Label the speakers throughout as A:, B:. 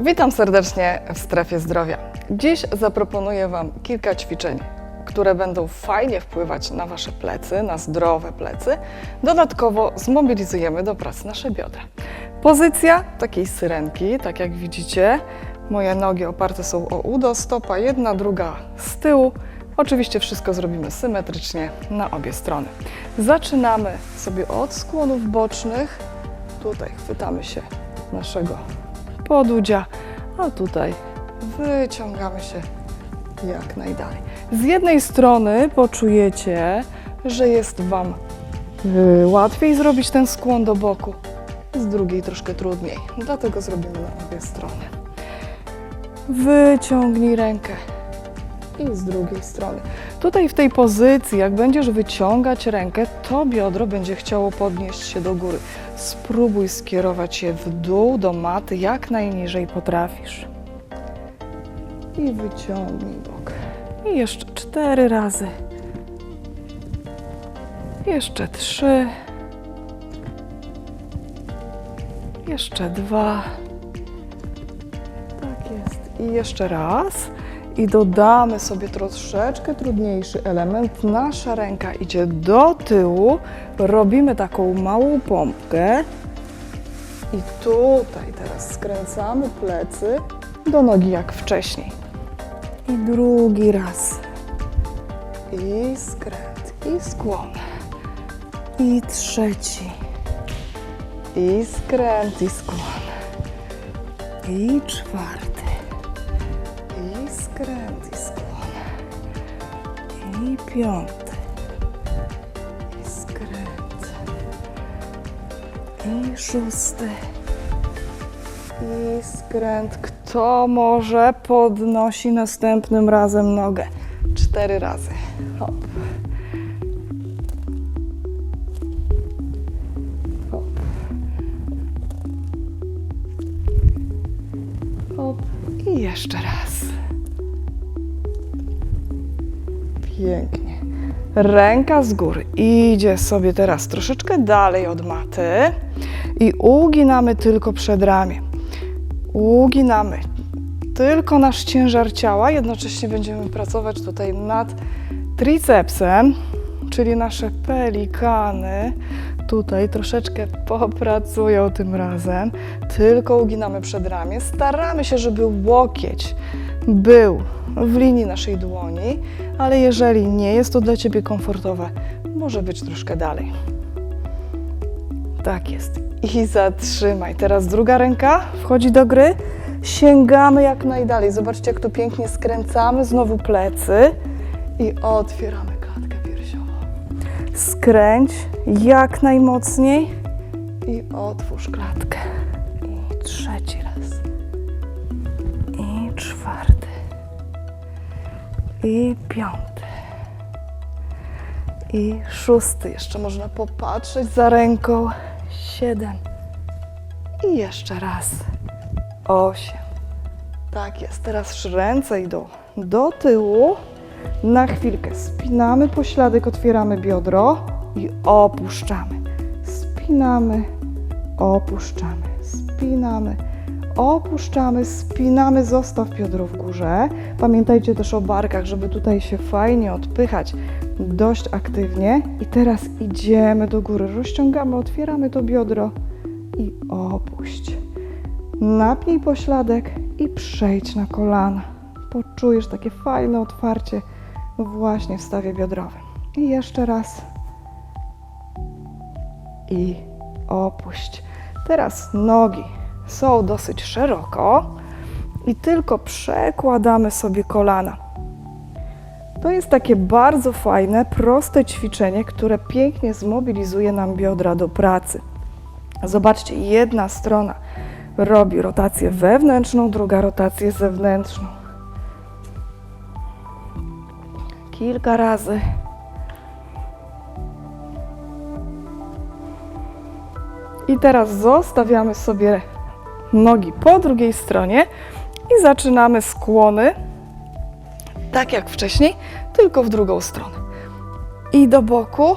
A: Witam serdecznie w strefie zdrowia. Dziś zaproponuję Wam kilka ćwiczeń, które będą fajnie wpływać na Wasze plecy, na zdrowe plecy. Dodatkowo zmobilizujemy do pracy nasze biodra. Pozycja takiej syrenki, tak jak widzicie, moje nogi oparte są o udo, stopa jedna, druga z tyłu. Oczywiście wszystko zrobimy symetrycznie na obie strony. Zaczynamy sobie od skłonów bocznych. Tutaj chwytamy się naszego podudzia, a tutaj wyciągamy się jak najdalej. Z jednej strony poczujecie, że jest Wam y, łatwiej zrobić ten skłon do boku, z drugiej troszkę trudniej. Dlatego zrobimy na obie strony. Wyciągnij rękę i z drugiej strony. Tutaj w tej pozycji, jak będziesz wyciągać rękę, to biodro będzie chciało podnieść się do góry. Spróbuj skierować je w dół do maty, jak najniżej potrafisz. I wyciągnij bok. I jeszcze cztery razy. Jeszcze trzy. Jeszcze dwa. Tak jest. I jeszcze raz. I dodamy sobie troszeczkę trudniejszy element. Nasza ręka idzie do tyłu. Robimy taką małą pompkę. I tutaj teraz skręcamy plecy do nogi jak wcześniej. I drugi raz. I skręt, i skłon. I trzeci. I skręt, i skłon. I czwarty. Skręt, i skłon. I piąty. I skręt. I szósty. I skręt. Kto może podnosi następnym razem nogę? Cztery razy. Hop. I jeszcze raz. Pięknie. Ręka z góry idzie sobie teraz troszeczkę dalej od maty i uginamy tylko przedramię. Uginamy tylko nasz ciężar ciała, jednocześnie będziemy pracować tutaj nad tricepsem, czyli nasze pelikany. Tutaj troszeczkę popracują tym razem. Tylko uginamy przedramię. Staramy się, żeby łokieć był w linii naszej dłoni, ale jeżeli nie jest to dla Ciebie komfortowe, może być troszkę dalej. Tak jest. I zatrzymaj. Teraz druga ręka wchodzi do gry. Sięgamy jak najdalej. Zobaczcie, jak tu pięknie skręcamy. Znowu plecy i otwieramy klatkę piersiową. Skręć jak najmocniej i otwórz klatkę. I trzeci I piąty. I szósty. Jeszcze można popatrzeć za ręką. Siedem. I jeszcze raz. Osiem. Tak jest. Teraz ręce idą do tyłu. Na chwilkę spinamy pośladek, otwieramy biodro i opuszczamy. Spinamy, opuszczamy, spinamy, opuszczamy, spinamy, zostaw biodro w górze. Pamiętajcie też o barkach, żeby tutaj się fajnie odpychać dość aktywnie. I teraz idziemy do góry, rozciągamy, otwieramy to biodro i opuść. Napnij pośladek i przejdź na kolana. Poczujesz takie fajne otwarcie właśnie w stawie biodrowym. I jeszcze raz. I opuść. Teraz nogi są dosyć szeroko i tylko przekładamy sobie kolana. To jest takie bardzo fajne, proste ćwiczenie, które pięknie zmobilizuje nam biodra do pracy. Zobaczcie, jedna strona robi rotację wewnętrzną, druga rotację zewnętrzną. Kilka razy. I teraz zostawiamy sobie nogi po drugiej stronie i zaczynamy skłony, tak jak wcześniej, tylko w drugą stronę. I do boku,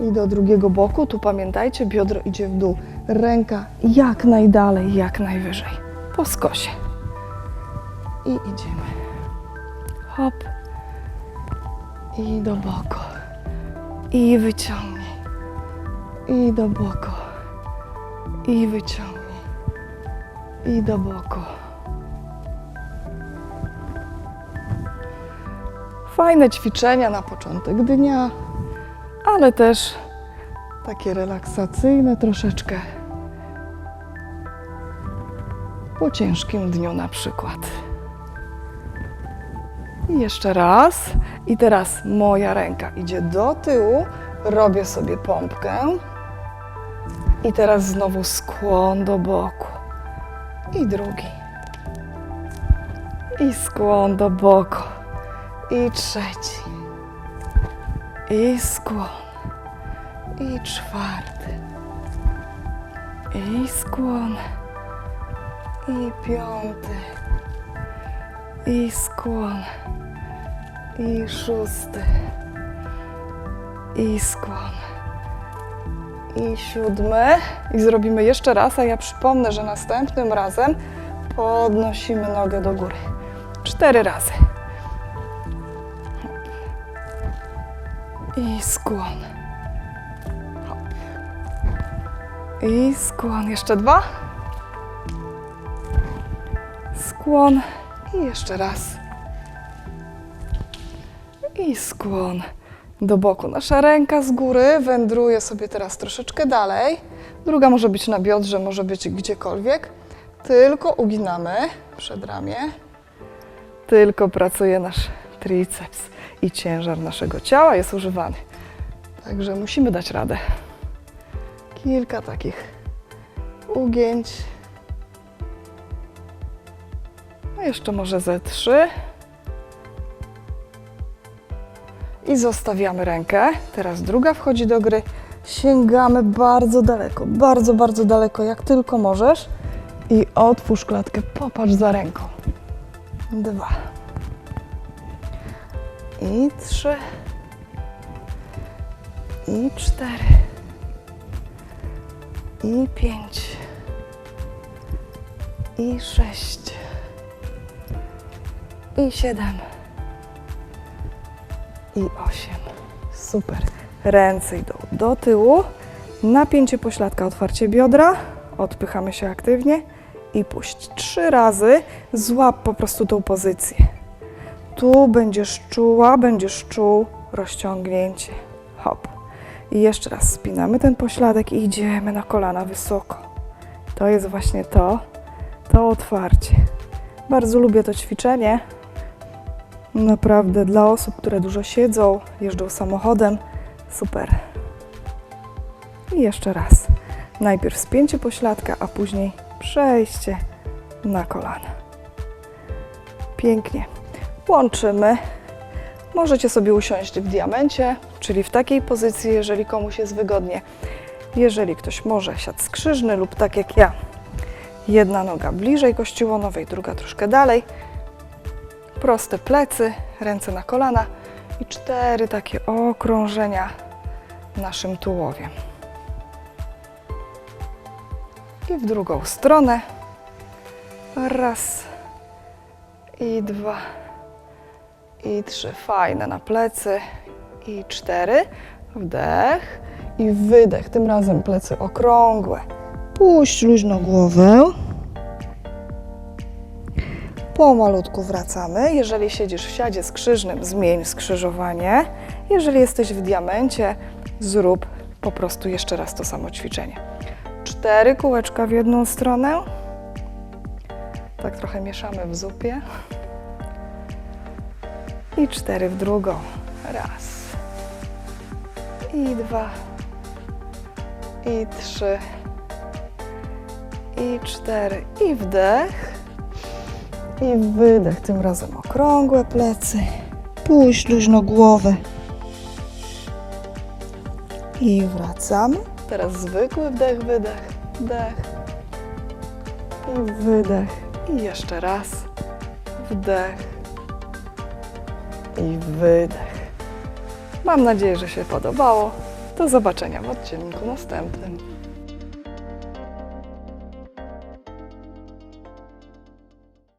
A: i do drugiego boku. Tu pamiętajcie, biodro idzie w dół. Ręka jak najdalej, jak najwyżej. po skosie. I idziemy. Hop. I do boku. I wyciągnij. I do boku. I wyciągnij. I do boku. Fajne ćwiczenia na początek dnia, ale też takie relaksacyjne troszeczkę po ciężkim dniu na przykład. I jeszcze raz. I teraz moja ręka idzie do tyłu, robię sobie pompkę. I teraz znowu skłon do boku. I drugi. I skłon do boku. I trzeci. I skłon. I czwarty. I skłon. I piąty. I skłon. I szósty. I skłon. I siódmy. I zrobimy jeszcze raz, a ja przypomnę, że następnym razem podnosimy nogę do góry. Cztery razy. I skłon. I skłon. Jeszcze dwa. Skłon. I jeszcze raz. I skłon do boku. Nasza ręka z góry wędruje sobie teraz troszeczkę dalej. Druga może być na biodrze, może być gdziekolwiek. Tylko uginamy przedramię. Tylko pracuje nasz triceps i ciężar naszego ciała jest używany. Także musimy dać radę. Kilka takich ugięć. A jeszcze może ze trzy. I zostawiamy rękę. Teraz druga wchodzi do gry. Sięgamy bardzo daleko, bardzo, bardzo daleko, jak tylko możesz. I otwórz klatkę, popatrz za ręką. Dwa. I trzy. I cztery. I pięć. I sześć. I siedem. I osiem. Super. Ręce idą do tyłu. Napięcie pośladka, otwarcie biodra. Odpychamy się aktywnie i puść. Trzy razy złap po prostu tą pozycję. Tu będziesz czuła, będziesz czuł rozciągnięcie. Hop. I jeszcze raz spinamy ten pośladek i idziemy na kolana wysoko. To jest właśnie to, to otwarcie. Bardzo lubię to ćwiczenie. Naprawdę dla osób, które dużo siedzą, jeżdżą samochodem, super. I jeszcze raz. Najpierw spięcie pośladka, a później przejście na kolana. Pięknie. Łączymy. Możecie sobie usiąść w diamencie, czyli w takiej pozycji, jeżeli komuś jest wygodnie. Jeżeli ktoś może, siad skrzyżny lub tak jak ja. Jedna noga bliżej kości łonowej, druga troszkę dalej. Proste plecy, ręce na kolana i cztery takie okrążenia naszym tułowiem. I w drugą stronę. Raz i dwa i trzy. Fajne na plecy. I cztery. Wdech i wydech. Tym razem plecy okrągłe. Puść luźno głowę. Pomalutku wracamy. Jeżeli siedzisz w siadzie skrzyżnym, zmień skrzyżowanie. Jeżeli jesteś w diamencie, zrób po prostu jeszcze raz to samo ćwiczenie. Cztery kółeczka w jedną stronę. Tak trochę mieszamy w zupie. I cztery w drugą. Raz. I dwa. I trzy. I cztery. I wdech. I wydech. Tym razem okrągłe plecy. Puść luźno głowę. I wracamy. Teraz zwykły wdech, wydech. Wdech. I wydech. I jeszcze raz. Wdech. I wydech. Mam nadzieję, że się podobało. Do zobaczenia w odcinku następnym.